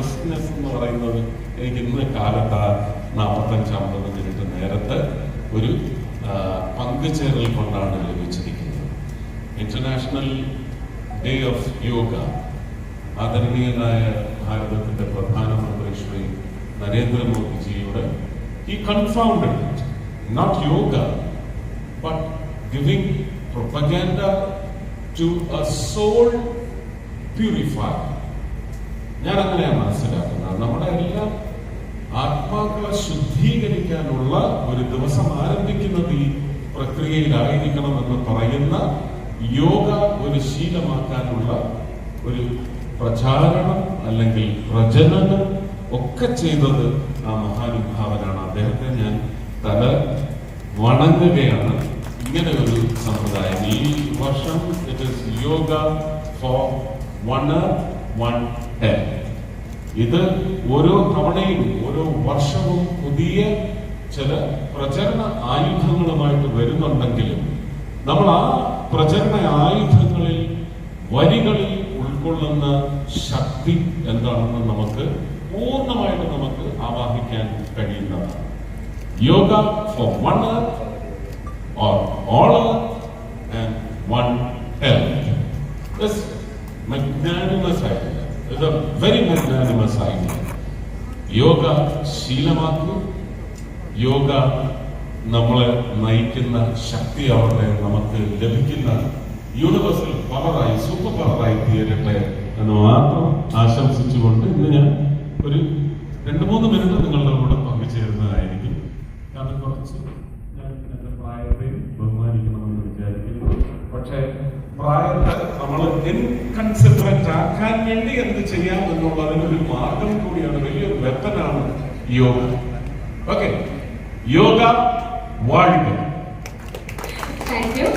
Business എന്ന് പറയുന്നത് എനിക്ക് ഇന്ന് കാലത്ത് നാൽപ്പത്തഞ്ച് അമ്പത് മിനിറ്റ് നേരത്തെ ഒരു പങ്കുചേരൽ കൊണ്ടാണ് ലഭിച്ചിരിക്കുന്നത്. ഇന്റർനാഷണൽ ഡേ ഓഫ് യോഗ ആദരണീയനായ ഭാരതത്തിന്റെ പ്രധാനമന്ത്രി ശ്രീ നരേന്ദ്രമോദിജിയുടെ ഈ confounded not yoga but giving propaganda to a soul purify ഞാൻ അങ്ങനെയാണ് മനസ്സിലാക്കുന്നത് നമ്മുടെ എല്ലാം ആത്മാക്കളെ ശുദ്ധീകരിക്കാനുള്ള ഒരു ദിവസം ആരംഭിക്കുന്നത് ഈ പ്രക്രിയയിലായിരിക്കണം എന്ന് പറയുന്ന യോഗ ഒരു ശീലമാക്കാനുള്ള ഒരു പ്രചാരണം അല്ലെങ്കിൽ പ്രജനനം ഒക്കെ ചെയ്തത് ആ മഹാനുഭാവനാണ്. അദ്ദേഹത്തെ ഞാൻ തല വണങ്ങുകയാണ്. ഇങ്ങനെ ഒരു സമ്പ്രദായം. ഈ വർഷം it is yoga for one one ten ഇത് ഓരോ തവണയും ഓരോ വർഷവും പുതിയ ചില പ്രചരണ ആയുധങ്ങളുമായിട്ട് വരുന്നുണ്ടെങ്കിലും നമ്മൾ ആ പ്രചരണ ആയുധങ്ങളിൽ വരികളിൽ ഉൾക്കൊള്ളുന്ന ശക്തി എന്താണെന്ന് നമുക്ക് പൂർണമായിട്ട് നമുക്ക് ആവാഹിക്കാൻ കഴിയുന്നതാണ്. Yoga for one or all and one health. This magnanimous idea very magnanimous idea. Yoga ശീലമാക്കൂ. Yoga നമ്മളെ നയിക്കുന്ന ശക്തിയാവട്ടെ നമുക്ക് ലഭിക്കുന്ന യൂണിവേഴ്സൽ പവറായി സൂപ്പർ പവറായി തീരട്ടെ എന്ന് മാത്രം ആശംസിച്ചുകൊണ്ട് ഇന്ന് ഞാൻ ഒരു രണ്ട് മൂന്ന് മിനിറ്റ് നിങ്ങളുടെ കൂടെ പങ്കുചേരുന്നതായിരിക്കും. കാരണം കുറച്ച് ഞാൻ എന്റെ പ്രായത്തെ ബഹുമാനിക്കണമെന്ന് വിചാരിക്കുന്നു. പക്ഷേ പ്രായത്തെ ഇൻകൺസിഡറേറ്റ് ആക്കാൻ വേണ്ടി എന്ത് ചെയ്യാം എന്നുള്ള അതിനൊരു മാർഗം കൂടിയാണ് വലിയൊരു വെപ്പനാണ് യോഗ. ഓക്കെ യോഗ വാഴുക. Thank you